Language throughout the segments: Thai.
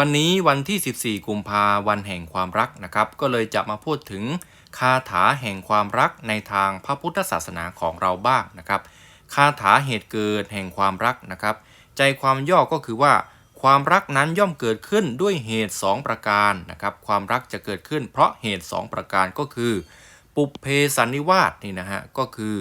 วันนี้วันที่ 14 กุมภาวันแห่งความรักนะครับ ก็เลยจะมาพูดถึงคาถาแห่งความรักในทางพระพุทธศาสนาของเราบ้างนะครับ คาถาเหตุเกิดแห่งความรักนะครับ ใจความย่อก็คือว่า ความรักนั้นย่อมเกิดขึ้นด้วยเหตุ 2 ประการนะครับ ความรักจะเกิดขึ้นเพราะเหตุ 2 ประการก็คือ ปุเพสันนิวาสนี่นะฮะก็คือ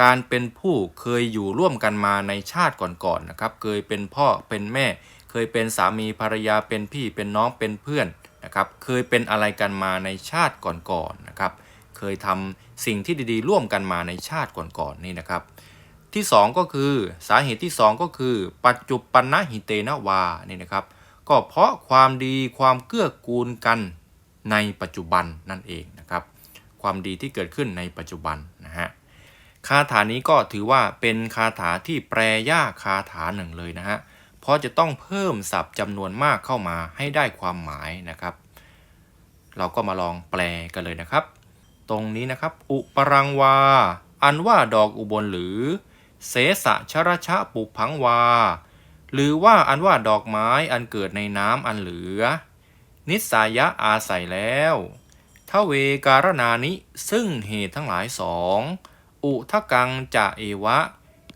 การเป็นผู้เคยอยู่ร่วมกันมาในชาติก่อนๆนะครับ เคยเป็นพ่อเป็นแม่ เคยเป็นสามีภรรยาเป็นพี่เป็นน้องเป็นเพื่อนนะครับ เคยเป็นอะไรกันมาในชาติก่อนๆนะครับ เคยทำสิ่งที่ดีๆ ร่วมกันมาในชาติก่อนๆนี่นะครับ ที่ 2 ก็คือสาเหตุที่ 2 ก็คือ ปัจจุปันนหิเตนวานี่นะครับ ก็เพราะความดีความเกื้อกูลกันในปัจจุบันนั่นเองนะครับ ความดีที่เกิดขึ้นในปัจจุบันนะฮะคาถานี้ก็ถือว่าเป็นคาถาที่แปลยากคาถาหนึ่งเลยนะฮะเเพราะจะต้องเพิ่มศัพท์จำนวนมากเข้ามาให้ได้ความหมายนะครับ เราก็มาลองแปลกันเลยนะครับ ตรงนี้นะครับ อุปรังวา อันว่าดอกอุบลหรือ เสสะชรชะปุพังวา หรือว่าอันว่าดอกไม้อันเกิดในน้ำอันเหลือ นิสายะอาศัยแล้วทเวการนานิซึ่งเหตุทั้งหลายสองอุทกังจะเอวะ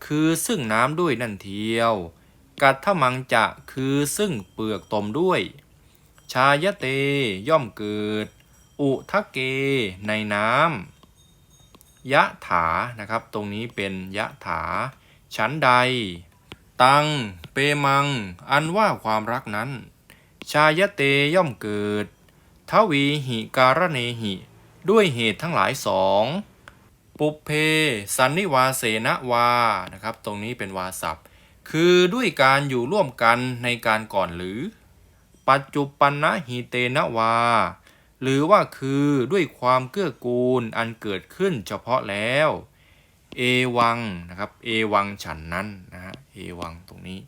คือซึ่งน้ำด้วยนั่นเทียว กัตถมังจะคือซึ่งเปลือกตมด้วย ชายเตย่อมเกิด อุทะเกในน้ำยะถานะครับ ตรงนี้เป็นยะถา ชั้นใด ตังเปมัง อันว่าความรักนั้น ชายเตย่อมเกิด ทวีหิการเนหิ ด้วยเหตุทั้งหลายสองปุเพ สันนิวาเสนวานะครับ ตรงนี้เป็นวาศัพท์ คือด้วยการอยู่ร่วมกันในการก่อนหรือ ปัจจุปันนะหิเตนะวา หรือว่าคือด้วยความเกื้อกูลอันเกิดขึ้นเฉพาะแล้ว เอวังนะครับ เอวังฉันนั้นนะฮะ เอวังตรงนี้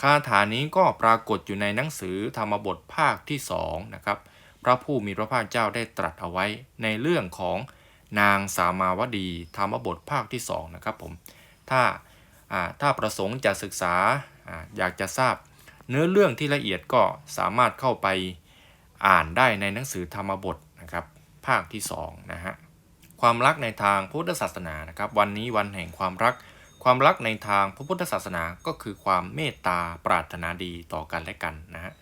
คาถานี้ก็ปรากฏอยู่ในหนังสือธรรมบทภาคที่สองนะครับ พระผู้มีพระภาคเจ้าได้ตรัสเอาไว้ในเรื่องของนางสามาวดีธรรมบทภาคที่สองนะครับผม ถ้า ถ้าประสงค์จะศึกษาออยากจะทราบ เนื้อเรื่องที่ละเอียดก็สามารถเข้าไปอ่านได้ในหนังสือธรรมบทนะครับภาคที่2นะฮะความรักในทางพุทธศาสนานะครับวันนี้วันแห่งความรัก ความรักในทางพระพุทธศาสนาก็คือความเมตตาปรารถนาดีต่อกันและกันนะฮะ